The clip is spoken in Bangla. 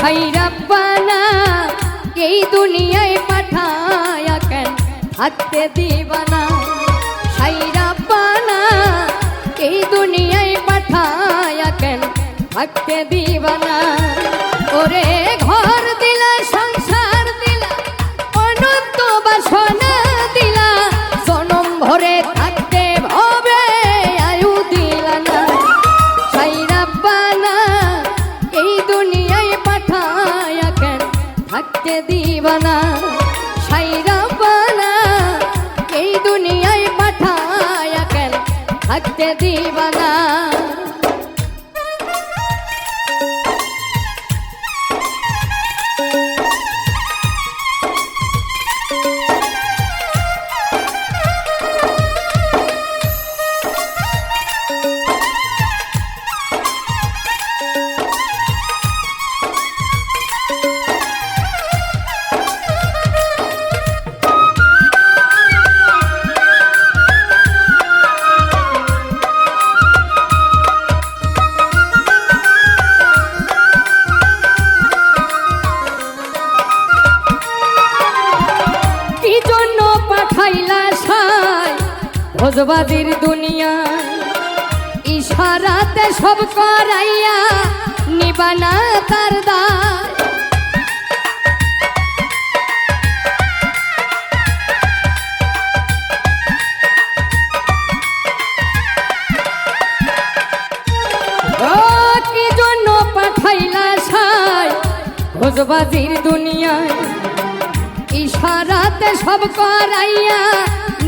সাইরাব্বানা এই দুনিয়ায় পাঠায়া কেন? থাকতে দিবানা। সাইরাব্বানা এই দুনিয়ায় পাঠায়া কেন? থাকতে দিবানা। ওরে ঘর দিলা, সংসার দিলা, অনন্ত বাসনা দিলা, জনম ভরে থাকতে দিবানা সাইরাব্বানা এই দুনিয়ায় পাঠায় কেন? থাকতে দিবানা। ভোজবাদির দুনিয়ায় ইশারাতে সব করাইয়া নিবানা তার দায় দুনিয়ায়? ইশারাতে সব করাইয়া